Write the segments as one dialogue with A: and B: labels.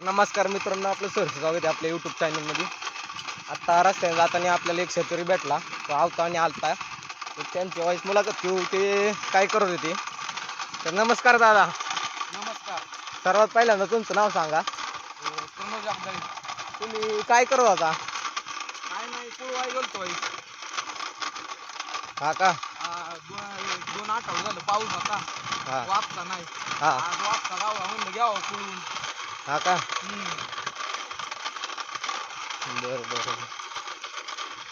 A: नमस्कार मित्रांनो आपलं सहर्ष स्वागत आहे आपल्या यूट्यूब चॅनलमध्ये आत्ता रस्त्याने जाताना आपल्याला एक शेतकरी भेटला. तो आवता आणि आलता. तर त्यांची वाईस मुलाखत घेऊ. ते काय करत होते? तर नमस्कार दादा.
B: नमस्कार.
A: सर्वात पहिल्यांदा तुमचं नाव सांगा. तुम्ही काय करत होता?
B: काय नाही कुळवाई गेलतोय
A: हा का?
B: दोन आठवडे झालं पाऊस होता.
A: हा.
B: वापसा नाही.
A: हा.
B: वापसा गावा म्हणलं घ्यावं कुळून
A: हा का. बरं बरं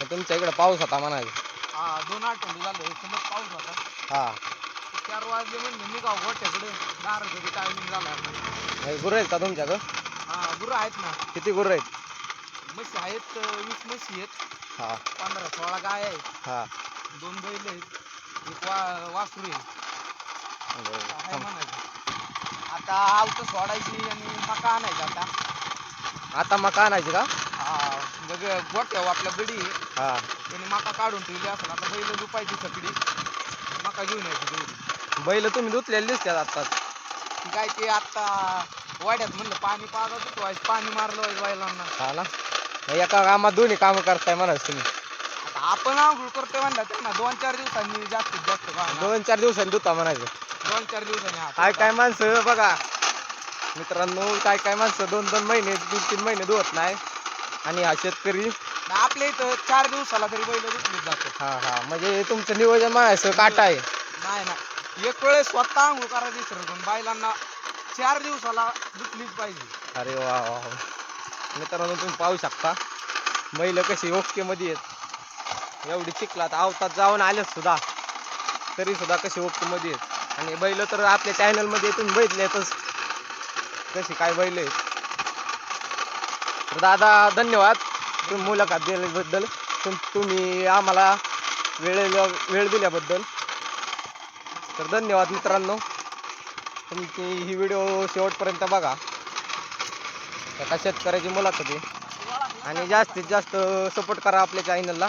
A: तुमच्या इकडे पाऊस होता म्हणायचं.
B: हा दोन आठवडे झालं समज पाऊस होता.
A: हा.
B: चार वाजले म्हणलं निघाव गोठ्याकडे दार घरी टायमिंग झाला.
A: गुरु आहेत का तुमच्याकडं?
B: हा गुरं आहेत ना.
A: किती गुरु आहेत?
B: म्हशी आहेत अ, वीस म्हशी आहेत.
A: हा.
B: पंधरा सोळा गाय आहेत.
A: हा.
B: दोन बैल आहेत. एक वा वासरू आहे.
A: बरं थांब.
B: म्हणायचं? आता आवतं सोडायची आणि मका आणायचा आता.
A: आता मका आणायची का?
B: हा म्हणजे गोठ्याव आपल्या गडी आहे.
A: हा.
B: त्याने मका काढून ठेवली असेल आता बैल दुपायची सकडी मका घेऊन यायची तेवढी
A: बैल तुम्ही धुतलेले दिसतात आत्ताच.
B: ती काय ते आता वाड्यात म्हणलं पाणी पागत होतो आज पाणी मारलं बैलांना.
A: हा ना? मग एका कामात दोन्ही कामं करताय म्हणायचं तुम्ही.
B: आता आपण आंघोळ करतोय म्हणलं त्यांना दोन चार दिवसांनी जास्तीत जास्त.
A: दोन चार दिवसांनी धुता म्हणायचं.
B: दोन चार दिवसांनी हा
A: काय काय माणसं बघा. मित्रांनो काय काय माणसं दोन दोन महिने तीन तीन महिने धुवत नाही. आणि हा शेतकरी
B: आपल्या इथं चार दिवसाला तरी बैल दुखलीच जातात.
A: हा हा. म्हणजे तुमचं नियोजन म्हणायचं काटा आहे.
B: नाही नाही. एक वेळेस स्वतः आंघोळ करायचं विसरत पण बैलांना चार दिवसाला दुखलीच पाहिजे.
A: अरे वा वा वा. मित्रांनो तुम्ही पाहू शकता. बैल कशी ओके मध्ये आहेत. एवढी चिखलात आवतात जाऊन आल्यात सुद्धा. तरी सुद्धा कशी मध्ये आणि बैल तर आपल्या चॅनलमध्ये तुम्ही बघितलेतच कशी काय बैल आहेत. तर दादा धन्यवाद. तुम्ही मुलाखत दिल्याबद्दल. तुम तुम्ही आम्हाला वेळ वेळ दिल्याबद्दल. तर धन्यवाद मित्रांनो. तुमची ही व्हिडिओ शेवटपर्यंत बघा. एका शेतकऱ्याची मुलाखत आहे. आणि जास्तीत जास्त सपोर्ट करा आपल्या चॅनलला